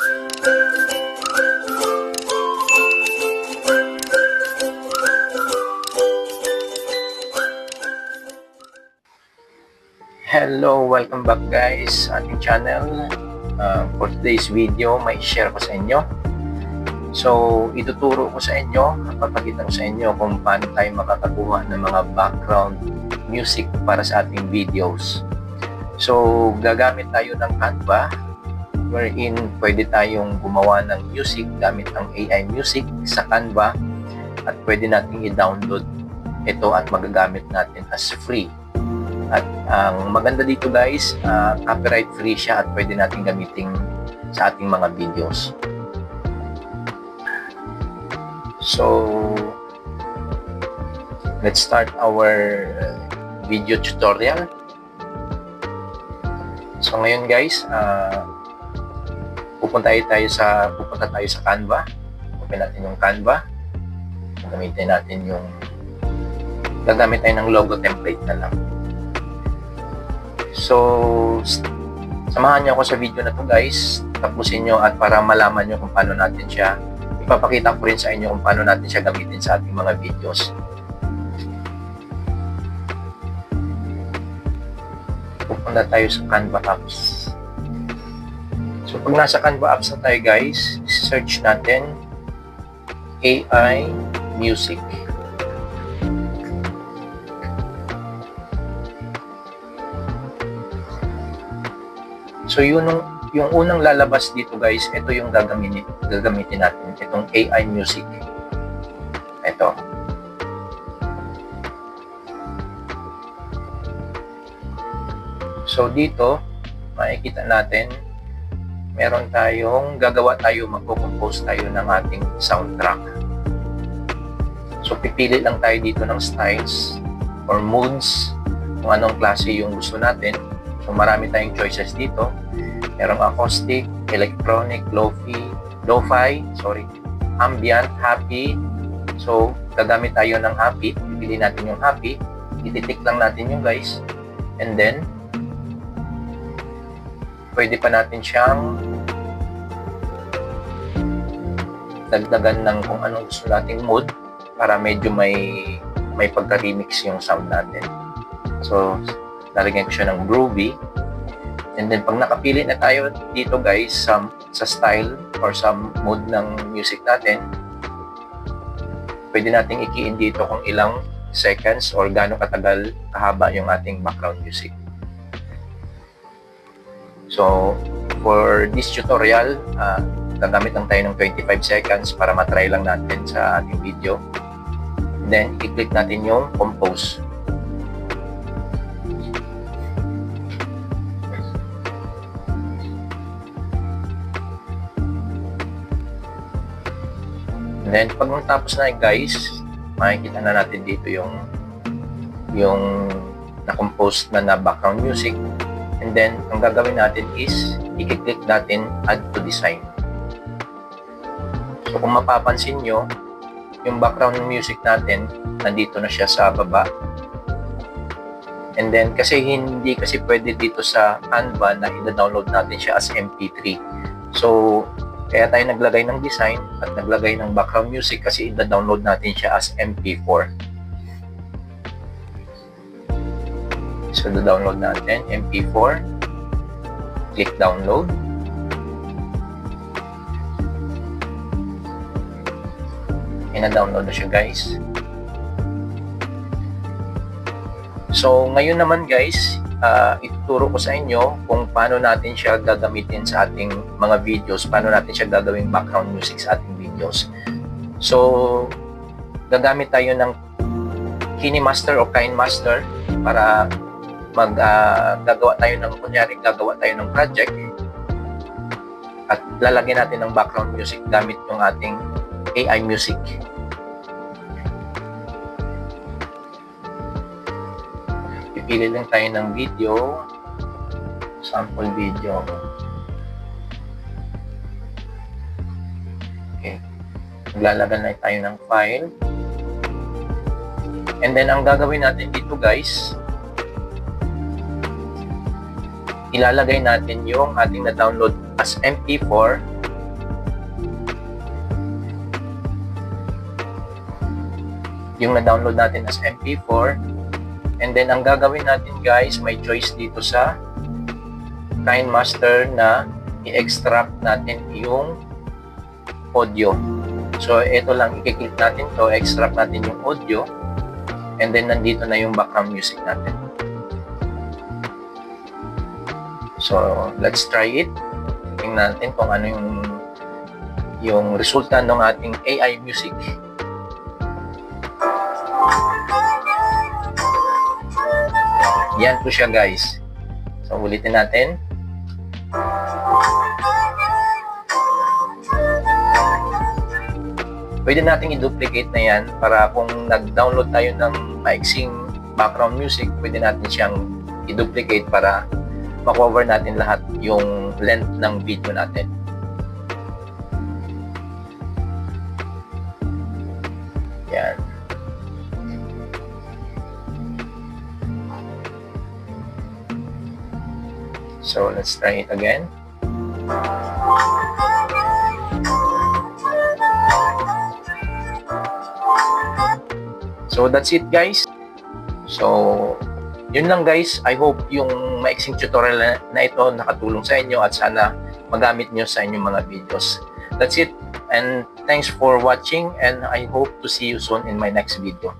Hello, welcome back guys sa ating channel. Uh, for today's video, may share ko sa inyo. So, ituturo ko sa inyo, papakita ko sa inyo kung paano tayo makakakuha ng mga background music para sa ating videos. So, gagamit tayo ng Canva wherein pwede tayong gumawa ng music gamit ang AI music sa Canva at pwede nating i-download ito at magagamit natin as free. At ang maganda dito guys, ah, copyright free siya at pwede natin gamitin sa ating mga videos. So, let's start our uh, video tutorial. So ngayon guys, ah, pupunta tayo, sa pupunta tayo sa Canva. Open natin yung Canva. Gamitin natin yung gagamit tayo ng logo template na lang. So, samahan niyo ako sa video na to guys. Tapusin niyo at para malaman niyo kung paano natin siya ipapakita ko rin sa inyo kung paano natin siya gamitin sa ating mga videos. Pupunta tayo sa Canva apps. So, pag nasa Canva apps na tayo guys, search natin AI Music. So yun yung, yung unang lalabas dito guys, ito yung gagamitin, gagamitin natin, itong AI music. Ito. So dito, makikita natin, meron tayong, gagawa tayo, magpo-compose tayo ng ating soundtrack. So pipili lang tayo dito ng styles or moods, kung anong klase yung gusto natin. So marami tayong choices dito. Merong acoustic, electronic, lo-fi, lo-fi, sorry, ambient, happy. So gagamit tayo ng happy. Pipili natin yung happy. Ititik lang natin yung guys. And then pwede pa natin siyang dagdagan ng kung anong gusto nating mood para medyo may may pagka-remix yung sound natin. So, lalagyan ko siya ng groovy. And then, pag nakapili na tayo dito guys sa, sa style or sa mood ng music natin, pwede nating ikiin dito kung ilang seconds or gaano katagal kahaba yung ating background music. So, for this tutorial, ah, gagamit lang tayo ng 25 seconds para matry lang natin sa ating video. Then, i-click natin yung compose. Then, pag natapos na guys, makikita na natin dito yung yung na-compose na na background music. And then, ang gagawin natin is, i-click natin add to design. Kung mapapansin nyo, yung background music natin, nandito na siya sa baba. And then, kasi hindi kasi pwede dito sa Canva na ina-download natin siya as MP3. So, kaya tayo naglagay ng design at naglagay ng background music kasi ina-download natin siya as MP4. So, download natin MP4. Click download. Ina-download na siya guys. So, ngayon naman guys, uh, ituturo ko sa inyo kung paano natin siya gagamitin sa ating mga videos, paano natin siya gagawing background music sa ating videos. So, gagamit tayo ng KineMaster o KineMaster para mag ah, gagawa tayo ng kunyari gagawa tayo ng project at lalagyan natin ng background music gamit yung ating AI music. pili lang tayo ng video. Sample video. Okay. Maglalagan na tayo ng file. And then, ang gagawin natin dito guys, ilalagay natin yung ating na-download as MP4 yung na-download natin as MP4 And then, ang gagawin natin guys, may choice dito sa KineMaster na i-extract natin yung audio. So, ito lang, i-click natin to, extract natin yung audio. And then, nandito na yung background music natin. So, let's try it. Tingnan natin kung ano yung yung resulta ng ating AI music. Yan po siya guys. So, ulitin natin. Pwede nating i-duplicate na yan para kung nag-download tayo ng maiksing background music, pwede natin siyang i-duplicate para ma-cover natin lahat yung length ng video natin. So, let's try it again. So, that's it guys. So, yun lang guys. I hope yung maiksing tutorial na, ito nakatulong sa inyo at sana magamit nyo sa inyong mga videos. That's it. And thanks for watching and I hope to see you soon in my next video.